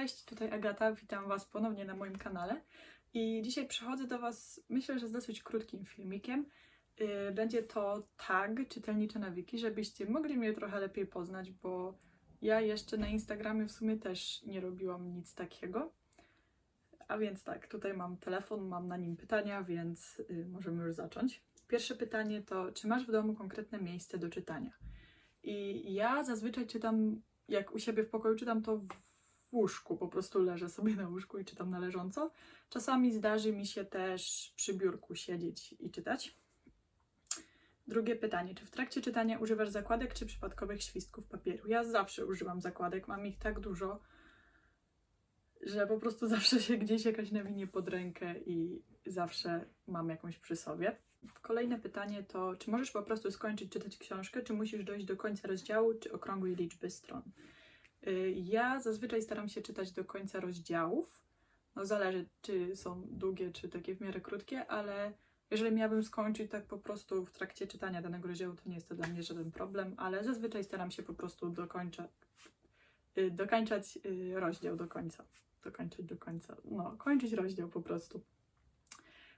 cześć, tutaj Agata, witam Was ponownie na moim kanale. I dzisiaj przychodzę do Was, myślę, że z dosyć krótkim filmikiem. Yy, Będzie to tag czytelnicze nawiki, żebyście mogli mnie trochę lepiej poznać, bo ja jeszcze na Instagramie w sumie też nie robiłam nic takiego. A więc tak, tutaj mam telefon, mam na nim pytania, więc yy, możemy już zacząć. Pierwsze pytanie to, czy masz w domu konkretne miejsce do czytania? I ja zazwyczaj czytam, jak u siebie w pokoju czytam to w łóżku, po prostu leżę sobie na łóżku i czytam na leżąco. Czasami zdarzy mi się też przy biurku siedzieć i czytać. Drugie pytanie, czy w trakcie czytania używasz zakładek czy przypadkowych świstków papieru? Ja zawsze używam zakładek, mam ich tak dużo, że po prostu zawsze się gdzieś jakaś nawinie pod rękę i zawsze mam jakąś przy sobie. Kolejne pytanie to, czy możesz po prostu skończyć czytać książkę, czy musisz dojść do końca rozdziału, czy okrągłej liczby stron? Y, Ja zazwyczaj staram się czytać do końca rozdziałów. No zależy, czy są długie, czy takie w miarę krótkie, ale jeżeli miałabym skończyć tak po prostu w trakcie czytania danego rozdziału, to nie jest to dla mnie żaden problem, ale zazwyczaj staram się po prostu dokończać, y, dokończać y, rozdział do końca. Dokończyć do końca. No, kończyć rozdział po prostu.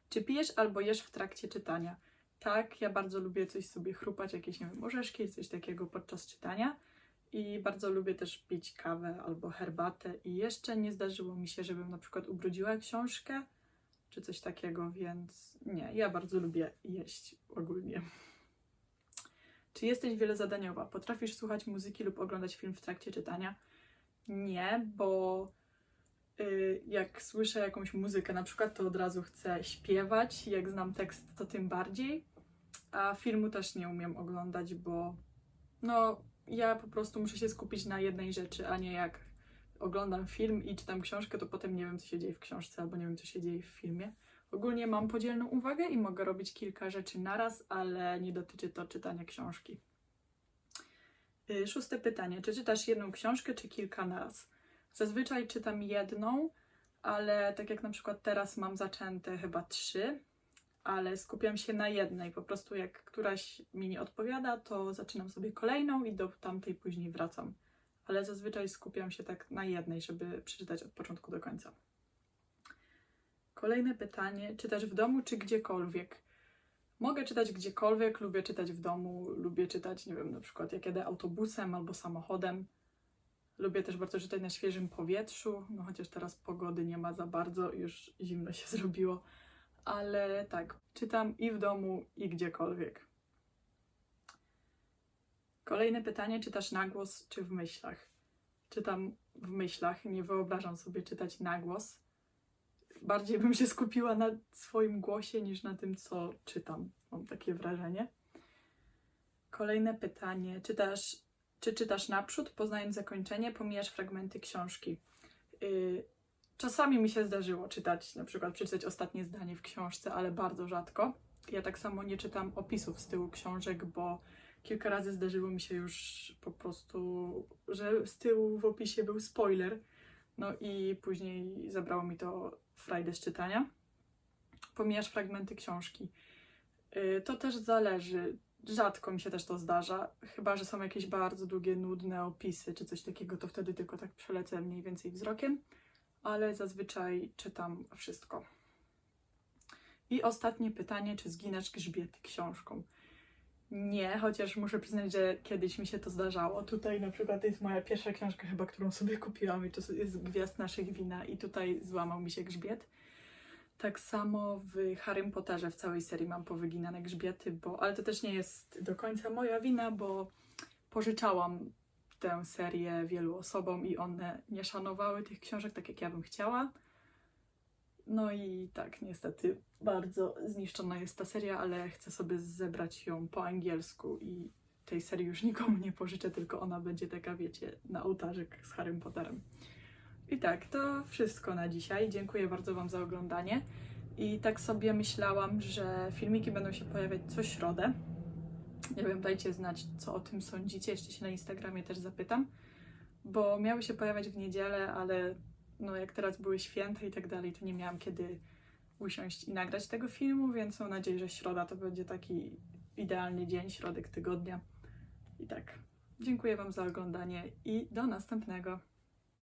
Czy pijesz albo jesz w trakcie czytania? Tak, ja bardzo lubię coś sobie chrupać, jakieś, nie wiem, orzeszki, coś takiego podczas czytania. I bardzo lubię też pić kawę albo herbatę. I jeszcze nie zdarzyło mi się, żebym na przykład ubrudziła książkę czy coś takiego, więc nie, ja bardzo lubię jeść ogólnie. Czy jesteś wielozadaniowa? Potrafisz słuchać muzyki lub oglądać film w trakcie czytania? Nie, bo y, jak słyszę jakąś muzykę na przykład, to od razu chcę śpiewać. Jak znam tekst, to tym bardziej. A filmu też nie umiem oglądać, bo no, ja po prostu muszę się skupić na jednej rzeczy, a nie jak oglądam film i czytam książkę, to potem nie wiem, co się dzieje w książce, albo nie wiem, co się dzieje w filmie. Ogólnie mam podzielną uwagę i mogę robić kilka rzeczy naraz, ale nie dotyczy to czytania książki. Y, Szóste pytanie. Czy czytasz jedną książkę, czy kilka naraz? Zazwyczaj czytam jedną, ale tak jak na przykład teraz mam zaczęte chyba trzy, ale skupiam się na jednej. Po prostu jak któraś mi nie odpowiada, to zaczynam sobie kolejną i do tamtej później wracam. Ale zazwyczaj skupiam się tak na jednej, żeby przeczytać od początku do końca. Kolejne pytanie: czytasz w domu czy gdziekolwiek? Mogę czytać gdziekolwiek, lubię czytać w domu, lubię czytać, nie wiem, na przykład jak jedę autobusem albo samochodem. Lubię też bardzo czytać na świeżym powietrzu, no chociaż teraz pogody nie ma za bardzo, już zimno się zrobiło, ale tak, czytam i w domu, i gdziekolwiek. Kolejne pytanie: czytasz na głos czy w myślach? Czytam w myślach, nie wyobrażam sobie czytać na głos. Bardziej bym się skupiła na swoim głosie niż na tym, co czytam. Mam takie wrażenie. Kolejne pytanie: czytasz, czy czytasz naprzód, poznając zakończenie, pomijasz fragmenty książki? Yy, czasami mi się zdarzyło czytać, na przykład przeczytać ostatnie zdanie w książce, ale bardzo rzadko. Ja tak samo nie czytam opisów z tyłu książek, bo kilka razy zdarzyło mi się już po prostu, że z tyłu w opisie był spoiler. No i później zabrało mi to frajdę z czytania. Pomijasz fragmenty książki. Yy, To też zależy. Rzadko mi się też to zdarza. Chyba, że są jakieś bardzo długie, nudne opisy czy coś takiego, to wtedy tylko tak przelecę mniej więcej wzrokiem. Ale zazwyczaj czytam wszystko. I ostatnie pytanie, czy zginasz grzbiety książką? Nie, chociaż muszę przyznać, że kiedyś mi się to zdarzało. Tutaj na przykład jest moja pierwsza książka chyba, którą sobie kupiłam i to jest Gwiazd naszych wina i tutaj złamał mi się grzbiet. Tak samo w Harrym Potterze w całej serii mam powyginane grzbiety, bo, ale to też nie jest do końca moja wina, bo pożyczałam tę serię wielu osobom i one nie szanowały tych książek tak, jak ja bym chciała. No i tak, niestety bardzo zniszczona jest ta seria, ale chcę sobie zebrać ją po angielsku i tej serii już nikomu nie pożyczę, tylko ona będzie taka, wiecie, na ołtarzyk z Harrym Potterem. I tak, to wszystko na dzisiaj. Dziękuję bardzo Wam za oglądanie. I tak sobie myślałam, że filmiki będą się pojawiać co środę. Nie wiem, dajcie znać, co o tym sądzicie. Jeszcze się na Instagramie też zapytam, bo miały się pojawiać w niedzielę, ale no jak teraz były święta i tak dalej, to nie miałam kiedy usiąść i nagrać tego filmu, więc mam nadzieję, że środa to będzie taki idealny dzień, środek tygodnia. I tak, dziękuję Wam za oglądanie i do następnego.